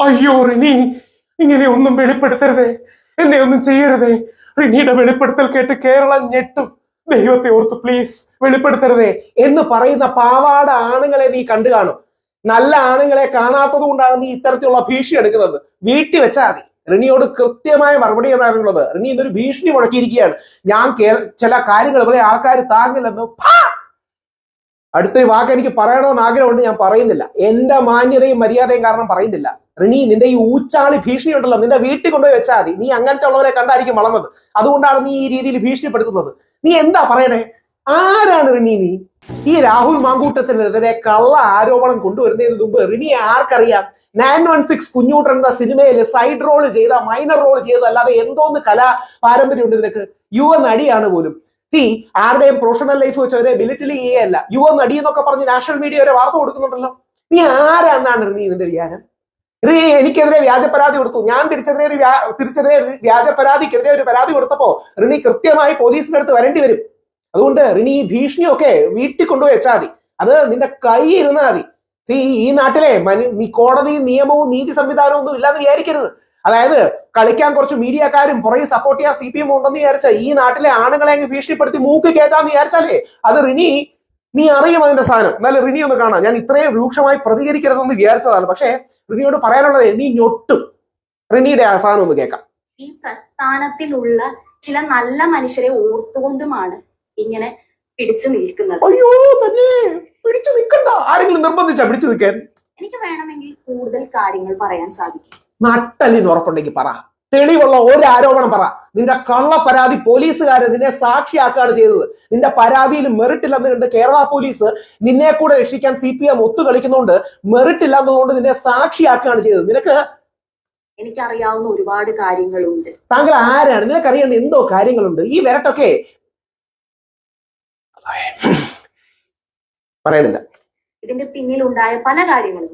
അയ്യോ റിനി ഇങ്ങനെ ഒന്നും വെളിപ്പെടുത്തരുതേ. എന്നെ ഒന്നും ചെയ്യരുതേ. റിനിയുടെ വെളിപ്പെടുത്തൽ കേട്ട് കേരളം ഞെട്ടും. ദൈവത്തെ ഓർത്ത് പ്ലീസ് വെളിപ്പെടുത്തരുതേ എന്ന് പറയുന്ന പാവാട ആണുങ്ങളെ നീ കണ്ടു കാണും. നല്ല ആണുങ്ങളെ കാണാത്തത് കൊണ്ടാണ് നീ ഇത്തരത്തിലുള്ള ഭീഷണി എടുക്കുന്നത്. വീട്ടിൽ വെച്ചാൽ മതി. റിനിയോട് കൃത്യമായ മറുപടി എന്നാണുള്ളത് റിനി ഇന്നൊരു ഭീഷണി മുഴക്കിയിരിക്കുകയാണ്. ഞാൻ ചില കാര്യങ്ങൾ ഇവിടെ ആൾക്കാർ താങ്ങില്ലെന്ന്! അടുത്തൊരു വാക്ക് എനിക്ക് പറയണമെന്ന് ആഗ്രഹമുണ്ട് ഞാൻ പറയുന്നില്ല. എന്റെ മാന്യതയും മര്യാദയും കാരണം പറയുന്നില്ല. റിനി നിന്റെ ഈ ഊച്ചാളി ഭീഷണി ഉണ്ടല്ലോ നിന്റെ വീട്ടിൽ കൊണ്ടുപോയി വെച്ചാൽ മതി. നീ അങ്ങനത്തെ ഉള്ളവരെ കണ്ടായിരിക്കും വളർന്നത്. അതുകൊണ്ടാണ് നീ ഈ രീതിയിൽ ഭീഷണിപ്പെടുത്തുന്നത്. നീ എന്താ പറയണേ? ആരാണ് റിനി നീ? ഈ രാഹുൽ മാങ്കൂട്ടത്തിനെതിരെ കള്ള ആരോപണം കൊണ്ടുവരുന്നതിന് മുമ്പ് റിനിയെ ആർക്കറിയാം? നയൻ വൺ സിക്സ് കുഞ്ഞൂട്ടൻ എന്ന സിനിമയിൽ സൈഡ് റോൾ ചെയ്ത മൈനർ റോൾ ചെയ്ത അല്ലാതെ എന്തോന്ന് കലാ പാരമ്പര്യമുണ്ട് നിനക്ക്? യുവ നടിയാണ് പോലും. സി ആരുടെയും പ്രൊഫഷണൽ ലൈഫ് വെച്ച് അവരെ ബിലിറ്റിൽ ചെയ്യല്ല. യുവ നടി എന്നൊക്കെ പറഞ്ഞ് നാഷണൽ മീഡിയ വരെ വാർത്ത കൊടുക്കുന്നുണ്ടല്ലോ. നീ ആരാന്നാണ് റിനി ഇതിന്റെ വിചാരം? റിനി എനിക്കെതിരെ വ്യാജ പരാതി കൊടുത്തു. ഞാൻ തിരിച്ചെതിരെ ഒരു തിരിച്ചെതിരെ വ്യാജ പരാതിക്കെതിരെ ഒരു പരാതി കൊടുത്തപ്പോ റിനി കൃത്യമായി പോലീസിന്റെ അടുത്ത് വരേണ്ടി വരും. അതുകൊണ്ട് റിനി ഭീഷണിയൊക്കെ വീട്ടിൽ കൊണ്ടുപോയി വെച്ചാൽ മതി. അത് നിന്റെ കൈ ഇരുന്നാൽ മതി. സി ഈ നാട്ടിലെ മനു നീ കോടതി നിയമവും നീതി സംവിധാനവും ഒന്നും ഇല്ലാന്ന് വിചാരിക്കരുത്. അതായത് കളിക്കാൻ കുറച്ച് മീഡിയക്കാരും പുറകെ സപ്പോർട്ട് ചെയ്യാൻ സി പി എം ഉണ്ടെന്ന് വിചാരിച്ച ഈ നാട്ടിലെ ആണുങ്ങളെ അങ്ങ് ഭീഷണിപ്പെടുത്തി മൂക്ക് കയറ്റാന്ന് വിചാരിച്ചാലേ അത് റിനി നീ അറിയും അതിന്റെ സാധനം. എന്നാലും റിനി ഒന്ന് കാണാം. ഞാൻ ഇത്രയും രൂക്ഷമായി പ്രതികരിക്കരുതെന്ന് വിചാരിച്ചതാണ്. പക്ഷേ റിനിയോട് പറയാനുള്ളത് നീ ഞൊട്ടും. റിനിയുടെ ആ സാധനം ഒന്ന് കേൾക്കാം. ഈ പ്രസ്ഥാനത്തിലുള്ള ചില നല്ല മനുഷ്യരെ ഓർത്തുകൊണ്ടുമാണ് ഇങ്ങനെ പിടിച്ചു നിൽക്കുന്നത്. അയ്യോ തന്നെ. പിടിച്ചു നിൽക്കണ്ട. ആരെങ്കിലും നിർബന്ധിച്ചാ പിടിച്ചു നിൽക്കാൻ? എനിക്ക് വേണമെങ്കിൽ കൂടുതൽ കാര്യങ്ങൾ പറയാൻ സാധിക്കും. നട്ടലിന് ഉറപ്പുണ്ടെങ്കിൽ പറ. തെളിവുള്ള ഒരു ആരോപണം പറ. നിന്റെ കള്ള പരാതി പോലീസുകാർ നിന്നെ സാക്ഷിയാക്കുകയാണ് ചെയ്തത്. നിന്റെ പരാതിയിൽ മെറിറ്റ് ഇല്ലെന്ന് കണ്ട് കേരള പോലീസ് നിന്നെ കൂടെ രക്ഷിക്കാൻ സി പി എം ഒത്തുകളിക്കുന്നതുകൊണ്ട് മെറിറ്റ് ഇല്ലാത്തതുകൊണ്ട് നിന്നെ സാക്ഷിയാക്കുകയാണ് ചെയ്തത്. നിനക്ക് എനിക്കറിയാവുന്ന ഒരുപാട് കാര്യങ്ങളുണ്ട്. താങ്കൾ ആരാണ്? നിനക്കറിയാവുന്ന എന്തോ കാര്യങ്ങളുണ്ട്? ഈ വരട്ടൊക്കെ പറയണില്ല. ഇതിന്റെ പിന്നിലുണ്ടായ പല കാര്യങ്ങളും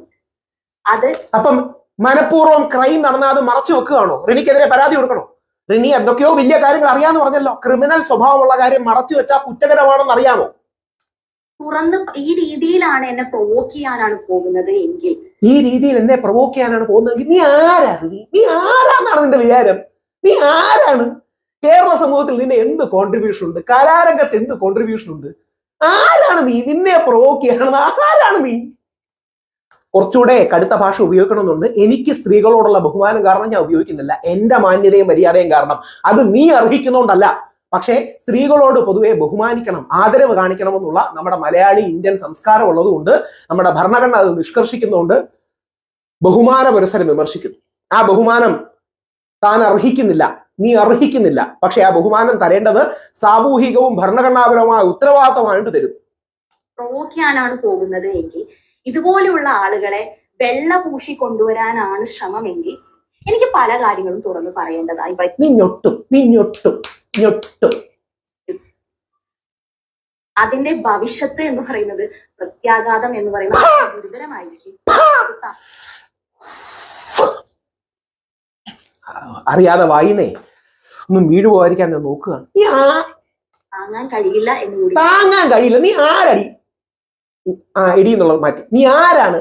അത് അപ്പം മനഃപൂർവം ക്രൈം നടന്നാൽ അത് മറച്ചു വെക്കുകയാണോ? റിനിക്കെതിരെ പരാതി കൊടുക്കണോ? റിനി എന്തൊക്കെയോ വലിയ കാര്യങ്ങൾ അറിയാന്ന് പറഞ്ഞല്ലോ. ക്രിമിനൽ സ്വഭാവമുള്ള കാര്യം മറച്ചു വെച്ചാൽ കുറ്റകരമാണെന്ന് അറിയാമോ? തുറന്ന് ഈ രീതിയിലാണ് എന്നെ പ്രൊവോക്ക് ചെയ്യാനാണ് പോകുന്നത് എങ്കിൽ. ഈ രീതിയിൽ എന്നെ പ്രൊവോക്ക് ചെയ്യാനാണ് പോകുന്നതെങ്കിൽ നീ ആരാണ് നീ നീ ആരാന്നാണ് നിന്റെ വിചാരം? നീ ആരാണ്? കേരള സമൂഹത്തിൽ നിന്നെ എന്ത് കോൺട്രിബ്യൂഷൻ ഉണ്ട്? കലാരംഗത്ത് എന്ത് കോൺട്രിബ്യൂഷൻ ഉണ്ട്? ആരാണ് നീ? നിന്നെ പ്രൊവോക്ക് ചെയ്യാനാണ് ആരാണ് നീ? കുറച്ചുകൂടെ കടുത്ത ഭാഷ ഉപയോഗിക്കണമെന്നുണ്ട്. എനിക്ക് സ്ത്രീകളോടുള്ള ബഹുമാനം കാരണം ഞാൻ ഉപയോഗിക്കുന്നില്ല. എന്റെ മാന്യതയും മര്യാദയും കാരണം. അത് നീ അർഹിക്കുന്നോണ്ടല്ല. പക്ഷേ സ്ത്രീകളോട് പൊതുവെ ബഹുമാനിക്കണം ആദരവ് കാണിക്കണം എന്നുള്ള നമ്മുടെ മലയാളി ഇന്ത്യൻ സംസ്കാരം ഉള്ളതുകൊണ്ട് നമ്മുടെ ഭരണഘടന അത് നിഷ്കർഷിക്കുന്നതുകൊണ്ട് ബഹുമാന പുരസരം വിമർശിക്കുന്നു. ആ ബഹുമാനം താൻ അർഹിക്കുന്നില്ല നീ അർഹിക്കുന്നില്ല. പക്ഷെ ആ ബഹുമാനം തരേണ്ടത് സാമൂഹികവും ഭരണഘടനാപരവുമായ ഉത്തരവാദിത്തമായിട്ട് തരുന്നു പോകുന്നത് എങ്കിൽ ഇതുപോലെയുള്ള ആളുകളെ വെള്ള പൂശി കൊണ്ടുവരാനാണ് ശ്രമമെങ്കിൽ എനിക്ക് പല കാര്യങ്ങളും തുറന്ന് പറയേണ്ടതായി വരും. നീ ഞൊട്ടും നീ ഞൊട്ടും ഞൊട്ടും. അതിന്റെ ഭവിഷ്യത്ത് എന്ന് പറയുന്നത് പ്രത്യാഘാതം എന്ന് പറയുന്നത് ഗുരുതരമായിരിക്കും. അറിയാതെ വായിന്നേ ഒന്നും വീട് പോകാതിരിക്കാൻ ഞാൻ നോക്കുകയാണ്. താങ്ങാൻ കഴിയില്ല എന്ന് കൂടി. താങ്ങാൻ കഴിയില്ല. നീ ആരടി? ആ എടി എന്നുള്ളത് മാറ്റി. നീ ആരാണ്?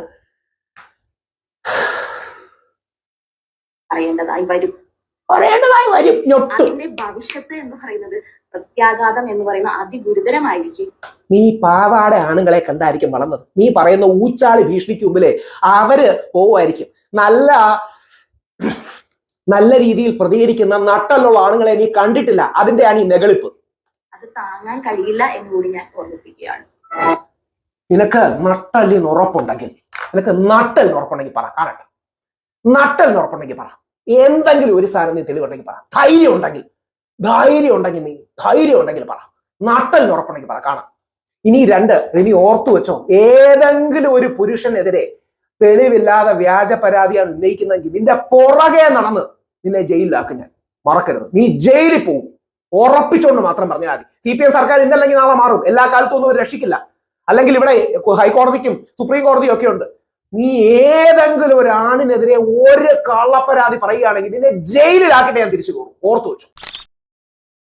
പറയേണ്ടതായി വരും. പറയേണ്ടതായി വരും. അതിന്റെ ഭവിഷ്യത്ത് എന്ന് പറയുന്നത് പ്രത്യാഘാതം എന്ന് പറയുന്നത് അതിഗുരുതരമായിരിക്കും. നീ പാവാട ആണുങ്ങളെ കണ്ടായിരിക്കും വളർന്നത്. നീ പറയുന്ന ഊച്ചാളി ഭീഷണിക്ക് മുമ്പിലെ അവർ പോവുമായിരിക്കും. നല്ല നല്ല രീതിയിൽ പ്രതികരിക്കുന്ന നട്ടലുള്ള ആണുങ്ങളെ നീ കണ്ടിട്ടില്ല. അതിന്റെയാണ് ഈ നെകളിപ്പ് അത് താങ്ങാൻ കഴിയില്ല എന്ന് കൂടി ഞാൻ ഓർമ്മിപ്പിക്കുകയാണ്. നിനക്ക് നട്ടലിന് ഉറപ്പുണ്ടെങ്കിൽ നിനക്ക് നട്ടലിന് ഉറപ്പുണ്ടെങ്കിൽ പറ കാണട്ടെ. നട്ടലിന് ഉറപ്പുണ്ടെങ്കിൽ പറ. എന്തെങ്കിലും ഒരു സാധനം നീ തെളിവുണ്ടെങ്കിൽ പറ. ധൈര്യം ഉണ്ടെങ്കിൽ ധൈര്യം ഉണ്ടെങ്കിൽ നീ ധൈര്യം ഉണ്ടെങ്കിൽ പറ. നട്ടലിന് ഉറപ്പുണ്ടെങ്കിൽ പറ കാണാം. ഇനി രണ്ട് ഇനി ഓർത്തു വെച്ചോ ഏതെങ്കിലും ഒരു പുരുഷനെതിരെ തെളിവില്ലാതെ വ്യാജ പരാതിയാണ് ഉന്നയിക്കുന്നതെങ്കിൽ നിന്റെ പുറകെ നടന്ന് നിന്നെ ജയിലിലാക്കും ഞാൻ. മറക്കരുത്. നീ ജയിലിൽ പോകും ഉറപ്പിച്ചുകൊണ്ട് മാത്രം പറഞ്ഞാൽ മതി. സി പി എം സർക്കാർ ഇന്നല്ലെങ്കിൽ നാളെ മാറും. എല്ലാ കാലത്തും ഒന്നും രക്ഷിക്കില്ല. അല്ലെങ്കിൽ ഇവിടെ ഹൈക്കോടതിക്കും സുപ്രീം കോടതിയും ഒക്കെ ഉണ്ട്. നീ ഏതെങ്കിലും ഒരു ആണിനെതിരെ ഒരു കള്ളപ്പരാതി പറയുകയാണെങ്കിൽ നിന്നെ ജയിലിലാക്കിട്ട് ഞാൻ തിരിച്ചു പോകും. ഓർത്തു വെച്ചു.